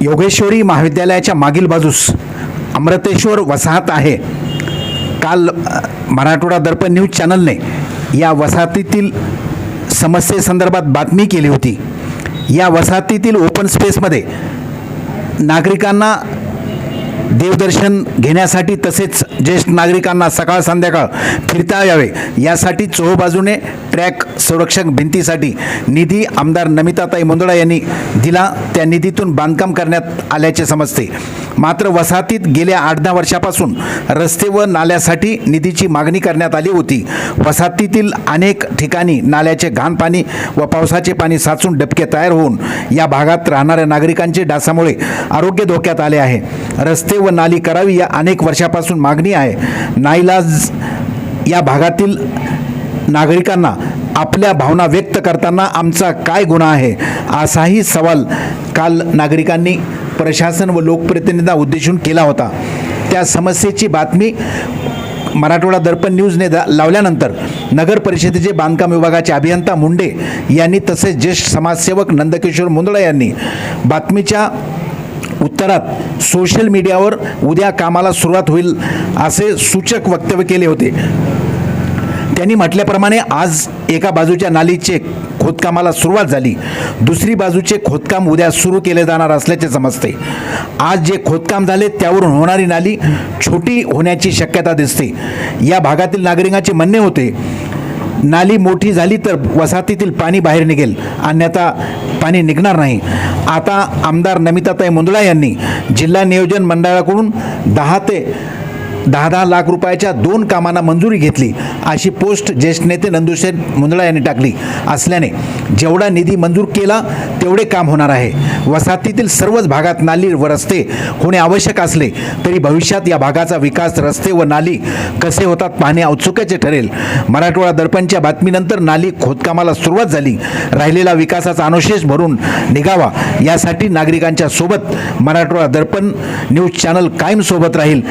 योगेश्वरी महाविद्यालयाच्या मागील बाजूस अमृतेश्वर वसाहत आहे. काल मराठवाडा दर्पण न्यूज चॅनलने या वसाहतीतील समस्येसंदर्भात बातमी केली होती. या वसाहतीतील ओपन स्पेसमध्ये नागरिकांना देवदर्शन घेण्यासाठी तसेच ज्येष्ठ नागरिकांना सकाळ संध्याकाळ फिरता यावे. यासाठी चोहोबाजूने ट्रॅक संरक्षक भिंतीसाठी निधी आमदार नमिताताई मुंदडा यांनी दिला. त्या निधीतून बांधकाम करण्यात आल्याचे समजते. मात्र वसाहतीत गेल्या आठ दहा वर्षापासून रस्ते व नाल्यासाठी निधीची मागणी करण्यात आली होती. वसाहतीतील अनेक ठिकाणी नाल्याचे घाण पाणी व पावसाचे पाणी साचून डबके तयार होऊन या भागात राहणाऱ्या नागरिकांचे डासामुळे आरोग्य धोक्यात आले आहे. रस्ते व नाली करावी या अनेक वर्षापासून मागणी आहे. नाईलाज या भागातील नागरिकांना आपल्या भावना व्यक्त करताना आमचा काय गुन्हा आहे? असाही सवाल काल नागरिकांनी प्रशासन व लोकप्रतिनिधींना उद्देशून केला होता. त्या समस्येची बातमी मराठवाडा दर्पण न्यूजने लावल्यानंतर नगर परिषदेचे बांधकाम विभागाचे अभियंता मुंडे यांनी तसेच ज्येष्ठ समाजसेवक नंदकिशोर मुंदळा यांनी बातमीच्या उत्तरात सोशल मीडियावर उद्या कामाला सुरुवात होईल असे सूचक वक्तव्य केले होते. त्यांनी म्हटल्याप्रमाणे आज एका बाजूच्या नालीचे खोदकामाला सुरुवात झाली. दुसरी बाजूचे खोदकाम उद्या सुरू केले जाणार असल्याचे समजते. आज जे खोदकाम झाले त्यावरून होणारी नाली छोटी होण्याची शक्यता दिसते. या भागातील नागरिकांचे म्हणणे होते नाली मोठी झाली तर वसाहतीतील पाणी बाहेर निघेल. अन्यथा पाणी निघणार नाही. आता आमदार नमिताताई मुंदळा यांनी जिल्हा नियोजन मंडळाकडून दहा ते दहा दहा लाख रुपयाच्या दोन कामांना मंजुरी घेतली. अशी पोस्ट ज्येष्ठ नेते नंदुशेठ मुंदळा यांनी टाकली. असल्याने जेवढा निधी मंजूर केला तेवढे काम होणार आहे. वसाहतीतील सर्वच भागात नाली व रस्ते होणे आवश्यक असले तरी भविष्यात या भागाचा विकास रस्ते व नाली कसे होतात पाहणे औत्सुक्याचे ठरेल. मराठवाडा दर्पणच्या बातमीनंतर नाली खोदकामाला सुरुवात झाली. राहिलेला विकासाचा अनुशेष भरून निघावा यासाठी नागरिकांच्या सोबत मराठवाडा दर्पण न्यूज चॅनल कायम सोबत राहील.